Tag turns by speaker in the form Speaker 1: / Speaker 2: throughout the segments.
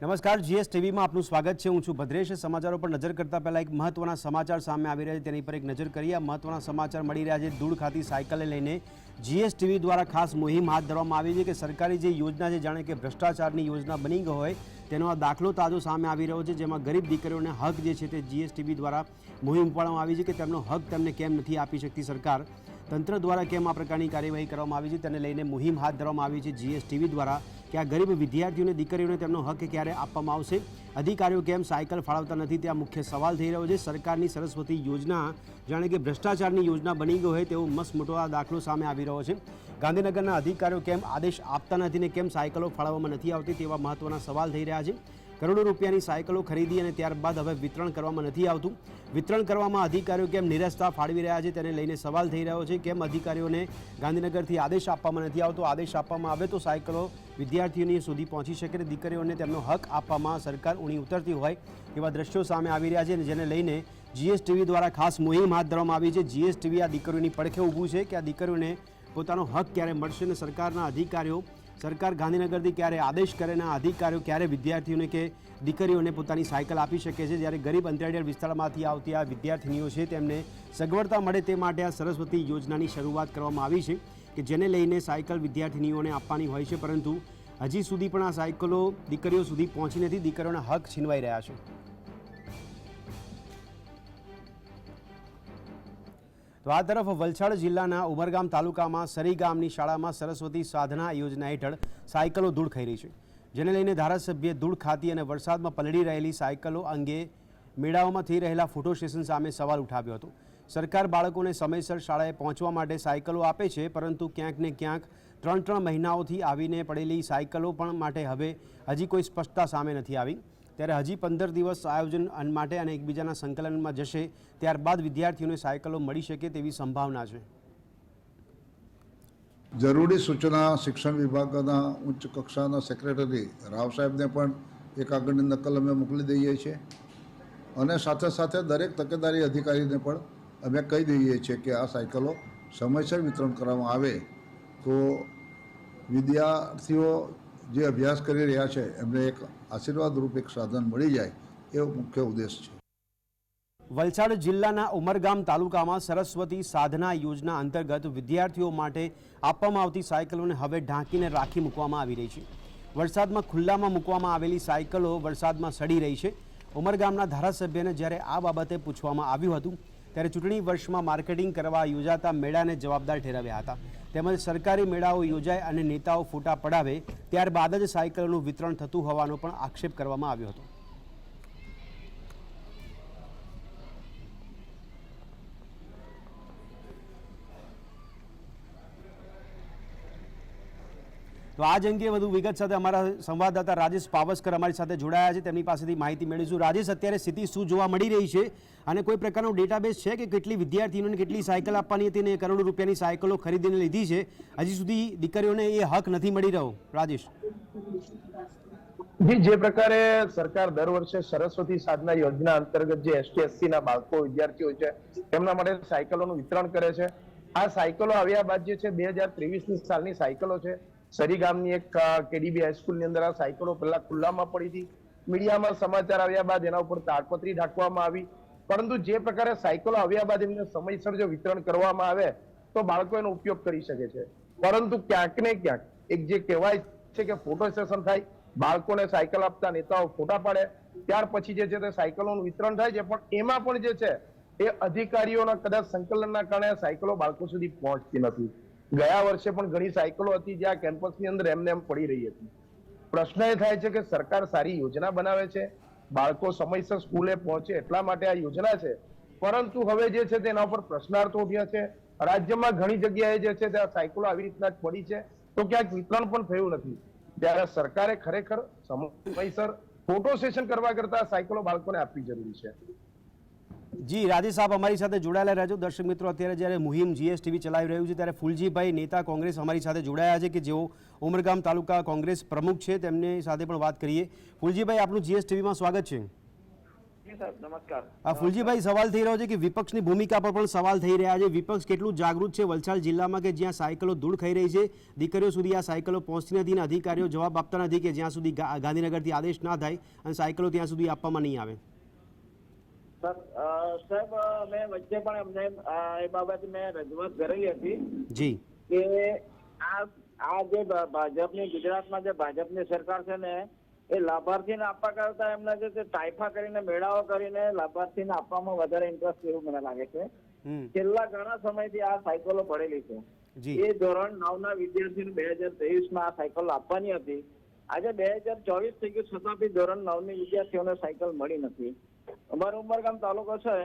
Speaker 1: નમસ્કાર જીએસ ટીવીમાં આપનું સ્વાગત છે. હું છું ભદ્રેશ. સમાચારો પર નજર કરતા પહેલાં એક મહત્વના સમાચાર સામે આવી રહ્યા છે. તેની પર એક નજર કરીએ. મહત્વના સમાચાર મળી રહ્યા છે. ધૂળ ખાતી સાયકલને લઈને જીએસ ટીવી દ્વારા ખાસ મુહિમ હાથ ધરવામાં આવી છે કે સરકારી જે યોજના છે, જાણે કે ભ્રષ્ટાચારની યોજના બની ગઈ હોય, તેનો આ દાખલો તાજો સામે આવી રહ્યો છે. જેમાં ગરીબ દીકરીઓને હક જે છે તે જીએસ ટીવી દ્વારા મુહિમ ઉપાડવામાં આવી છે કે તેમનો હક તેમને કેમ નથી આપી શકતી સરકાર? તંત્ર દ્વારા કેમ આ પ્રકારની કાર્યવાહી કરવામાં આવી છે? તેને લઈને મુહિમ હાથ ધરવામાં આવી છે જીએસટીવી દ્વારા કે આ ગરીબ વિદ્યાર્થીઓને, દીકરીઓને તેમનો હક ક્યારે આપવામાં આવશે? અધિકારીઓ કેમ સાયકલ ફાળવતા નથી? ત્યાં મુખ્ય સવાલ થઈ રહ્યો છે. સરકારની સરસ્વતી યોજના જાણે કે ભ્રષ્ટાચારની યોજના બની ગઈ હોય તેવો મસ્ત મોટો આ દાખલો સામે આવી રહ્યો છે. ગાંધીનગરના અધિકારીઓ કેમ આદેશ આપતા નથી ને કેમ સાયકલો ફાળવવામાં નથી આવતી તેવા મહત્વના સવાલ થઈ રહ્યા છે. કરોડો રૂપિયાની સાયકલો ખરીદી અને ત્યારબાદ હવે વિતરણ કરવામાં નથી આવતું. વિતરણ કરવામાં અધિકારીઓ કેમ નિરસતા ફાળવી રહ્યા છે તેને લઈને સવાલ થઈ રહ્યો છે. કેમ અધિકારીઓને ગાંધીનગરથી આદેશ આપવામાં નથી આવતો? આદેશ આપવામાં આવે તો સાયકલો વિદ્યાર્થીઓની સુધી પહોંચી શકે દીકરીઓને તેમનો હક આપવામાં સરકાર ઊણી ઉતરતી હોય એવા દ્રશ્યો સામે આવી રહ્યા છે અને જેને લઈને જીએસટીવી દ્વારા ખાસ મુહિમ હાથ ધરવામાં આવી છે. જીએસટીવી આ દીકરીઓની પડખે ઊભું છે કે આ દીકરીઓને પોતાનો હક ક્યારે મળશે અને સરકારના અધિકારીઓ સરકાર ગાંધીનગરથી ક્યારે આદેશ કરેના અધિકારીઓ ક્યારે વિદ્યાર્થીઓને કે દીકરીઓને પોતાની સાયકલ આપી શકે છે? જ્યારે ગરીબ અંતરિયાળ વિસ્તારમાંથી આવતી આ વિદ્યાર્થીનીઓ છે, તેમને સગવડતા મળે તે માટે આ સરસ્વતી યોજનાની શરૂઆત કરવામાં આવી છે કે જેને લઈને સાયકલ વિદ્યાર્થીનીઓને આપવાની હોય છે, પરંતુ હજી સુધી પણ આ સાયકલો દીકરીઓ સુધી પહોંચી નથી. દીકરીઓના હક છીનવાઈ રહ્યા છે. તો આ તરફ વલસાડ જિલ્લાના ઉમરગામ તાલુકામાં સરી ગામની શાળામાં સરસ્વતી સાધના યોજના હેઠળ સાયકલો ધૂળ ખાઈ રહી છે. જેને લઈને ધારાસભ્ય ધૂળ ખાતી અને વરસાદમાં પલળી રહેલી સાયકલો અંગે મેળાઓમાં થઈ રહેલા ફોટો સ્ટેશન સામે સવાલ ઉઠાવ્યો હતો. સરકાર બાળકોને સમયસર શાળાએ પહોંચવા માટે સાયકલો આપે છે, પરંતુ ક્યાંક ને ક્યાંક ત્રણ ત્રણ મહિનાઓથી આવીને પડેલી સાયકલો પણ માટે હવે હજી કોઈ સ્પષ્ટતા સામે નથી આવી. ત્યારે હજી પંદર દિવસ આયોજન માટે અને એકબીજાના સંકલનમાં જશે, ત્યારબાદ વિદ્યાર્થીઓને સાયકલો મળી શકે તેવી સંભાવના છે.
Speaker 2: જરૂરી સૂચના શિક્ષણ વિભાગના ઉચ્ચ કક્ષાના સેક્રેટરી રાવ સાહેબને પણ એક આગળની નકલ અમે મોકલી દઈએ છીએ. અને સાથે સાથે દરેક તકેદારી અધિકારીને પણ અમે કહી દઈએ છીએ કે આ સાયકલો સમયસર વિતરણ કરવામાં આવે તો વિદ્યાર્થીઓ જે અભ્યાસ કરી રહ્યા છે, એમને એક આશીર્વાદ રૂપ એક સાધન મળી જાય, એવો મુખ્ય ઉદ્દેશ છે.
Speaker 1: વલસાડ જિલ્લાના ઉમરગામ તાલુકામાં સરસ્વતી સાધના યોજના અંતર્ગત વિદ્યાર્થીઓ માટે આપવામાં આવતી સાયકલોને હવે ઢાંકીને રાખી મૂકવામાં આવી રહી છે. વરસાદમાં ખુલ્લામાં મૂકવામાં આવેલી સાયકલો વરસાદમાં સડી રહી છે. ઉમરગામના ધારાસભ્યને જ્યારે આ બાબતે પૂછવામાં આવ્યું હતું ત્યારે ચૂંટણી વર્ષમાં માર્કેટિંગ કરવા યોજાતા મેળાને જવાબદાર ઠેરવ્યા હતા. તેમજ સરકારી મેળાઓ યોજાય અને નેતાઓ ફોટા પડાવે, ત્યારબાદ જ સાયકલોનું વિતરણ થતું હોવાનો પણ આક્ષેપ કરવામાં આવ્યો હતો. તો આ જ અંગે વધુ વિગત સાથે અમારા સંવાદદાતા રાજેશ પાવસ્કર અમારી સાથે જોડાયા છે. તેમની પાસેથી માહિતી મેળવીશું. રાજેશ, અત્યારે સ્થિતિ શું જોવા મળી રહી છે અને કોઈ પ્રકારનો ડેટાબેઝ છે કે કેટલી વિદ્યાર્થીઓને કેટલી સાયકલ આપવાની હતી અને કરોડો રૂપિયાની સાયકલો ખરીદીને લીધી છે? હજી સુધી દીકરીઓને એ હક નથી મળી રહ્યો. રાજેશ.
Speaker 3: જે પ્રકારે સરકાર દર વર્ષે સરસ્વતી સાધના યોજના અંતર્ગત જે એસટી એસસી ના બાળકો, વિદ્યાર્થીઓ છે, તેમના માટે સાયકલોનું વિતરણ કરે છે. આ સાયકલો આવ્યા બાદ જે છે, બે હજાર ત્રેવીસની સાલની સાયકલો છે. સરી ગામની એક કેડીબી હાઈસ્કૂલની અંદર આ સાયકલો પહેલા ખુલ્લામાં પડી હતી. મીડિયામાં સમાચાર આવ્યા બાદ એના ઉપર તાડપત્રી ઢાંકવામાં આવી. પરંતુ જે પ્રકારે સાયકલો આવ્યા બાદ એમને સમયસર જો વિતરણ કરવામાં આવે, તો બાળકો એનો ઉપયોગ કરી શકે છે. પરંતુ ક્યાંક ને ક્યાંક એક જે કહેવાય છે કે ફોટો સેશન થાય, બાળકોને સાયકલ આપતા નેતાઓ ફોટા પાડે, ત્યાર પછી જે છે તે સાયકલોનું વિતરણ થાય છે. પણ એમાં પણ જે છે, એ અધિકારીઓના કદાચ સંકલનના કારણે સાયકલો બાળકો સુધી પહોંચતી નથી. ગયા વર્ષે પણ ઘણી સાયકલો હતી જે આ કેમ્પસની અંદર એમને એમ પડી રહી હતી. પ્રશ્ન એ થાય છે કે સરકાર સારી યોજના બનાવે છે? બાળકો સમયસર સ્કૂલે પહોંચે એટલા માટે આ યોજના છે? પરંતુ હવે જે છે તેના ઉપર પ્રશ્નાર્થો ઉઠ્યા છે. રાજ્યમાં ઘણી જગ્યાએ જે છે ત્યાં સાયકલો આવી રીતના જ પડી છે. તો ક્યાંક વિતરણ પણ થયું નથી. ત્યારે સરકારે ખરેખર સમયસર ફોટો સેશન કરવા કરતા સાયકલો બાળકોને આપવી જરૂરી છે.
Speaker 1: જી રાજેશ સાહેબ અમારી સાથે જોડાયેલા રહેજો. દર્શક મિત્રો અત્યારે જ્યારે મુહિમ જીએસટીવી ચલાવી રહ્યું છે ત્યારે ફુલજીભાઈ નેતા કોંગ્રેસ અમારી સાથે જોડાયા છે કે જેઓ ઉમરગામ તાલુકા કોંગ્રેસ પ્રમુખ છે તેમની સાથે પણ વાત કરીએ. ફૂલજીભાઈ આપનું જીએસટીવીમાં સ્વાગત છે.
Speaker 4: નમસ્કાર.
Speaker 1: આ ફુલજીભાઈ સવાલ થઈ રહ્યો છે કે વિપક્ષની ભૂમિકા પર પણ સવાલ થઈ રહ્યા છે. વિપક્ષ કેટલું જાગૃત છે વલસાડ જિલ્લામાં કે જ્યાં સાયકલો ધૂળ ખાઈ રહી છે? દીકરીઓ સુધી આ સાયકલો પહોંચતી નથી અધિકારીઓ જવાબ આપતા નથી કે જ્યાં સુધી ગાંધીનગરથી આદેશ ના થાય અને સાયકલો ત્યાં સુધી આપવામાં નહીં આવે.
Speaker 4: સાહેબ મેં વચ્ચે પણ અમને એ બાબતે મેં રજૂઆત કરેલી હતી
Speaker 1: જી.
Speaker 4: કે આ આ જે ભાજપની ગુજરાતમાં જે ભાજપની સરકાર છે ને એ લાભાર્થીને આપવા કરતા એમને જે ટાઈફા કરીને મેળાઓ કરીને લાભાર્થીને આપવામાં વધારે ઇન્ટરેસ્ટ એવું મને લાગે છે. છેલ્લા ઘણા સમયથી આ સાયકલો પડેલી છે. એ ધોરણ નવ ના વિદ્યાર્થીને બે હજાર ત્રેવીસમાં આ સાયકલ આપવાની હતી. આજે બે હજાર ચોવીસ થઈ ગયું છતાં બી ધોરણ નવની વિદ્યાર્થીઓને સાયકલ મળી નથી. અમારો ઉમરગામ તાલુકો છે,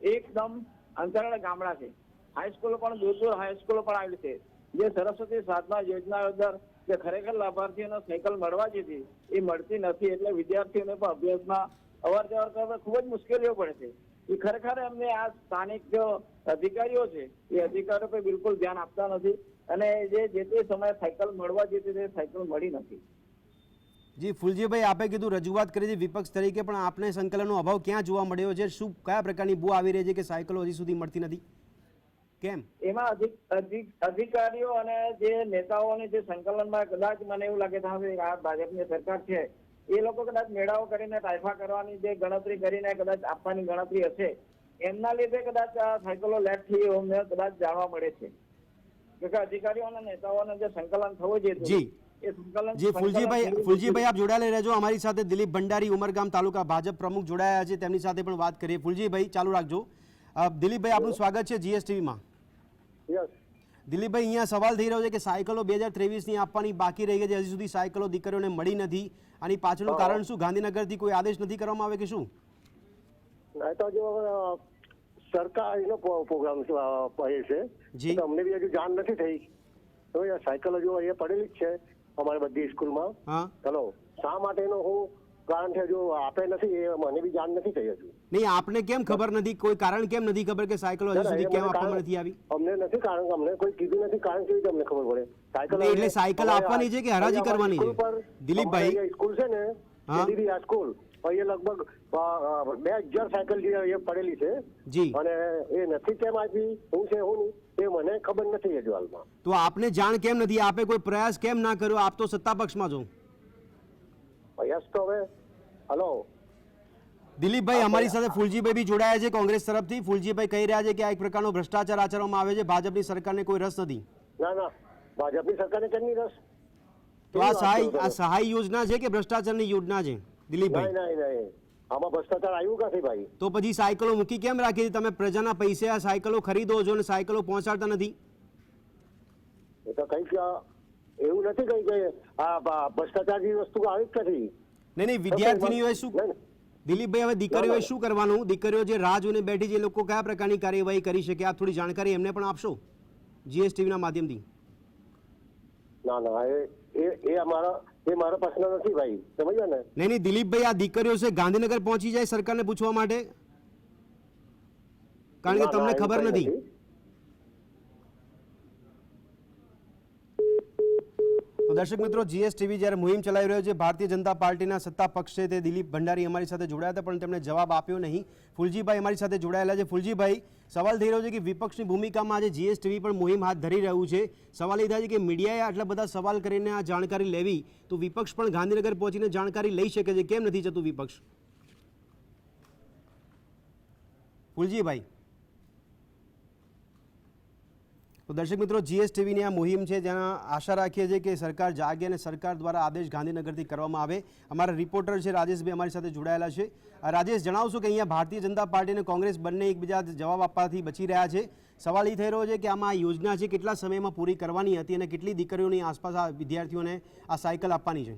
Speaker 4: એકદમ અંતરાળ ગામડા છે. હાઈસ્કૂલો પણ દૂર દૂર હાઈસ્કૂલો પણ આવેલી છે. જે સરસ્વતી સાધના યોજના અંદર જે ખરેખર લાભાર્થીઓને સાયકલ મળવા જતી એ મળતી નથી એટલે વિદ્યાર્થીઓને પણ અભ્યાસમાં અવર જવર કરવા ખૂબ જ મુશ્કેલીઓ પડે છે. એ ખરેખર એમને આ સ્થાનિક જો અધિકારીઓ છે, એ અધિકારીઓ પર બિલકુલ ધ્યાન આપતા નથી અને જે જે તે સમયે સાયકલ મળવા જતી તે સાયકલ મળી નથી.
Speaker 1: જી ફુલજીભાઈ આપે કીધું રજૂઆત કરી છે વિપક્ષ તરીકે પણ આપને સંકલનનો અભાવ ક્યાં જોવા મળ્યો છે? શું કયા પ્રકારની બુ આવી રહી છે કે સાયકલો હજી સુધી મળતી નથી? કેમ?
Speaker 4: એમાં અધિક અધિક અધિકારીઓ અને જે નેતાઓને જે સંકલનમાં કદાચ મને એવું લાગે છે આ ભાજપની સરકાર છે એ લોકો કદાચ મેળાઓ કરીને ટાઈફા કરવાની જે ગણતરી કરીને કદાચ આપવાની ગણતરી હશે એમના લીધે કદાચ આ સાયકલો લેટ થઈ અમને કદાચ જાણવા મળે છે. કે અધિકારીઓ અને નેતાઓને જે સંકલન થવું જોઈએ
Speaker 1: જી. ફુલજીભાઈ ફુલજીભાઈ આપ જોડાયેલા રહેજો. અમારી સાથે દિલીપ ભંડારી ઉમરગામ તાલુકા ભાજપ પ્રમુખ જોડાયા છે. તેમની સાથે પણ વાત કરીએ. ફુલજીભાઈ ચાલુ રાખજો. દિલીપભાઈ આપનું સ્વાગત છે જીએસટીવીમાં. દિલીપભાઈ અહીંયા સવાલ થઈ રહ્યો છે કે સાયકલો બે હજાર ત્રેવીસની આપવાની બાકી રહી ગઈ છે. હજી સુધી સાયકલો દીકરીઓને મળી નથી. અને પાછળનું કારણ શું? ગાંધીનગરથી કોઈ આદેશ નથી કરવામાં આવે કે શું?
Speaker 5: સરકાર સરકારનો પ્રોગ્રામ છે, અમને બી હજુ જાણ નથી થઈ. સાયકલ હજુ અહીંયા પડેલી જ છે. અમારી બધી સ્કૂલમાં. ચલો શા માટેનો હું કારણ છે? જો આપે નથી એ મને બી જાણ નથી થઈ હજુ.
Speaker 1: નહીં આપને કેમ ખબર નથી? કોઈ કારણ કેમ નથી ખબર કે સાયકલ હજી સુધી કેમ આપવામાં નથી આવી?
Speaker 5: અમને નથી કારણ અમને કોઈ કીધું નથી કારણ કેવી અમને ખબર પડે? સાયકલ
Speaker 1: એટલે સાયકલ આપવાની છે કે હરાજી કરવાની છે? દિલીપભાઈ?
Speaker 5: સ્કૂલ છે ને
Speaker 1: હા.
Speaker 5: દીદી આ સ્કૂલ. અહીંયા લગભગ બે હજાર સાયકલ જે અહીંયા પડેલી છે.
Speaker 1: જી.
Speaker 5: અને એ નથી કેમ આપી? હું છે હું નહીં. એ મને ખબર નથી હજુ હાલમાં
Speaker 1: તો આપને જાણ કેમ નથી? આપે કોઈ પ્રયાસ કેમ ના કર્યો? આપ તો સત્તા પક્ષમાં છો.
Speaker 5: પ્રયાસ તો હવે હલો.
Speaker 1: દિલીપભાઈ અમારી સાથે ફૂલજીભાઈ બી જોડાયા છે કોંગ્રેસ તરફથી. ફૂલજીભાઈ કહી રહ્યા છે કે આ એક પ્રકારનો ભ્રષ્ટાચાર આચરવામાં આવે છે. ભાજપની સરકારને કોઈ રસ નથી.
Speaker 5: ના ના. ભાજપની સરકારને કેમની રસ?
Speaker 1: તો આ સહાય આ સહાય યોજના છે કે ભ્રષ્ટાચારની યોજના છે? દિલીપભાઈ.
Speaker 5: નહીં નહીં આમાં ભ્રષ્ટાચાર આવ્યું ક્યાંથી ભાઈ?
Speaker 1: તો પછી સાયકલો મૂકી કેમ રાખી છે? તમે પ્રજાના પૈસે આ સાયકલો ખરીદો છો અને સાયકલો પહોંચાડતા નથી?
Speaker 5: એ તો કંઈક એવું નથી કઈ કે આ ભ્રષ્ટાચાર જેવી વસ્તુ આવી જ નથી.
Speaker 1: નહીં નહીં વિદ્યાર્થીનીઓએ શું. દિલીપભાઈ હવે દીકરીઓએ. શું કરવાનું? દીકરીઓ જે રાહ જોઈને બેઠી છે લોકો કયા પ્રકારની કાર્યવાહી કરી શકે? આ થોડી જાણકારી એમને પણ આપશો? જીએસટીવીના માધ્યમથી.
Speaker 5: ના ના એ એ અમારા એ મારો પ્રશ્ન નથી ભાઈ. સમજ્યો ને?
Speaker 1: નહીં નહીં દિલીપભાઈ આ દીકરીઓ છે ગાંધીનગર પહોંચી જાય સરકારને પૂછવા માટે? કારણ કે તમને ખબર નથી. તો દર્શક મિત્રો જીએસટીવી જ્યારે મુહિમ ચલાવી રહ્યો છે, ભારતીય જનતા પાર્ટીના સત્તા પક્ષ તે દિલીપ ભંડારી અમારી સાથે જોડાયા હતા, પણ તેમણે જવાબ આપ્યો નહીં. ફુલજીભાઈ અમારી સાથે જોડાયેલા છે. ફુલજીભાઈ, સવાલ થઈ રહ્યો છે કે વિપક્ષની ભૂમિકામાં આજે જીએસટીવી પણ મુહિમ હાથ ધરી રહ્યું છે. સવાલ એ થાય છે કે મીડિયાએ આટલા બધા સવાલ કરીને આ જાણકારી લેવી, તો વિપક્ષ પણ ગાંધીનગર પહોંચીને જાણકારી લઈ શકે છે. કેમ નથી જતું વિપક્ષ? ફુલજીભાઈ. તો દર્શક મિત્રો જીએસટીવીની આ મુહિમ છે જ્યાં આશા રાખીએ છીએ કે સરકાર જાગે અને સરકાર દ્વારા આદેશ ગાંધીનગરથી કરવામાં આવે. અમારા રિપોર્ટર છે રાજેશભાઈ અમારી સાથે જોડાયેલા છે. રાજેશ, જણાવશો કે અહીંયા ભારતીય જનતા પાર્ટી અને કોંગ્રેસ બંને એકબીજા જવાબ આપવાથી બચી રહ્યા છે. સવાલ એ થઈ રહ્યો છે કે આમાં આ યોજના છે, કેટલા સમયમાં પૂરી કરવાની હતી અને કેટલી દીકરીઓની આસપાસ આ વિદ્યાર્થીઓને આ સાયકલ આપવાની છે?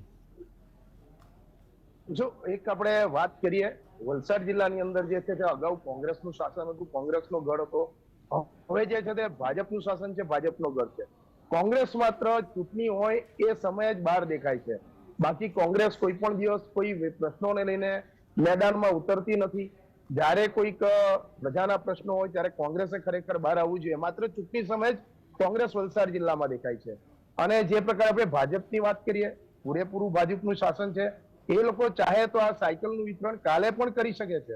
Speaker 3: જો, એક આપણે વાત કરીએ, વલસાડ જિલ્લાની અંદર જે છે અગાઉ કોંગ્રેસનું શાસન હતું, કોંગ્રેસનો ગઢ હતો. હવે જે છે તે ભાજપનું શાસન છે, ભાજપનો ગઢ છે. કોંગ્રેસ માત્ર ચૂંટણી હોય એ સમયે જ બહાર દેખાય છે. બાકી કોંગ્રેસ કોઈ પણ દિવસ કોઈ પ્રશ્નોને લઈને મેદાનમાં ઉતરતી નથી. જ્યારે કોઈક પ્રજાના પ્રશ્નો હોય ત્યારે કોંગ્રેસે ખરેખર બહાર આવવું જોઈએ. માત્ર ચૂંટણી સમય જ કોંગ્રેસ વલસાડ જિલ્લામાં દેખાય છે. અને જે પ્રકારે આપણે ભાજપની વાત કરીએ, પૂરેપૂરું ભાજપનું શાસન છે, એ લોકો ચાહે તો આ સાયકલનું વિતરણ કાલે પણ કરી શકે છે.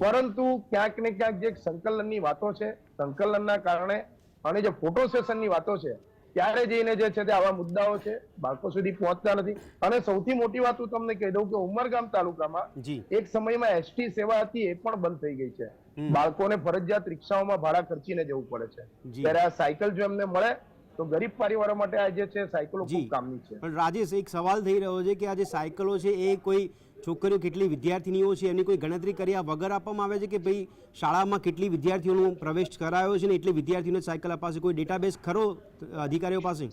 Speaker 3: પરંતુ ક્યાંક ને ક્યાંક જે સંકલનની વાતો છે સંકલનના કારણે અને જે ફોટો સેશનની વાતો છે ત્યારે જઈને જે છે તે આવા મુદ્દાઓ છે બાળકો સુધી પહોંચતા નથી. અને સૌથી મોટી વાત હું તમને કહી દઉં કે ઉમરગામ તાલુકામાં એક સમયમાં એસટી સેવા હતી એ પણ બંધ થઈ ગઈ છે. બાળકોને ફરજિયાત રિક્ષાઓમાં ભાડા ખર્ચીને જવું પડે છે. ત્યારે આ સાયકલ જો એમને મળે તો ગરીબ પરિવારો માટે આ જે છે સાયકલો ખૂબ કામની છે.
Speaker 1: પણ રાજેશ એક સવાલ થઈ રહ્યો છે કે આ જે સાયકલો છે એ કોઈ છોકરીઓ કેટલી વિદ્યાર્થીનીઓ છે, એની કોઈ ગણતરી કર્યા વગર આપવામાં આવે છે કે ભાઈ શાળામાં કેટલી વિદ્યાર્થીઓનો પ્રવેશ કરાયો છે ને એટલી વિદ્યાર્થીઓને સાયકલ અપાશે? કોઈ ડેટાબેઝ ખરો અધિકારીઓ પાસે?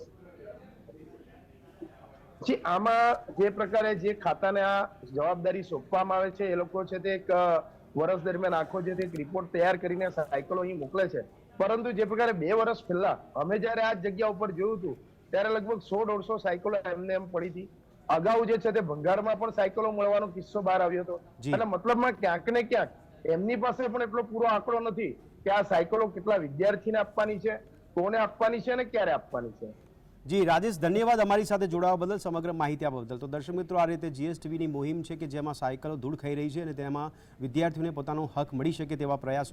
Speaker 3: જી, આમાં જે પ્રકારે જે ખાતાને આ જવાબદારી સોંપવામાં આવે છે, એ લોકો છે તે એક વર્ષ દરમિયાન આખો જે એક રિપોર્ટ તૈયાર કરીને સાયકલો અહીં મોકલે છે. પરંતુ જે પ્રકારે બે વર્ષ પહેલા અમે જ્યારે આ જગ્યા ઉપર જોયું હતું, ત્યારે લગભગ સો દોઢસો સાયકલો એમને એમ પડી હતી. અગાઉ જે છે તે ભંગારમાં પણ સાયકલો મળવાનો કિસ્સો બહાર આવ્યો હતો. એટલે મતલબમાં ક્યાંક ને ક્યાંક એમની પાસે પણ એટલો પૂરો આંકડો નથી કે આ સાયકલો કેટલા વિદ્યાર્થીને આપવાની છે કોને આપવાની છે અને ક્યારે આપવાની છે.
Speaker 1: જી રાજેશ ધન્યવાદ અમારી સાથે જોડાવા બદલ સમગ્ર માહિતી આપવા બદલ. તો દર્શક મિત્રો આ રીતે જીએસટીવીની મુહિમ છે કે જેમાં સાયકલો ધૂળ ખાઈ રહી છે અને તેમાં વિદ્યાર્થીઓને પોતાનો હક મળી શકે તેવા પ્રયાસો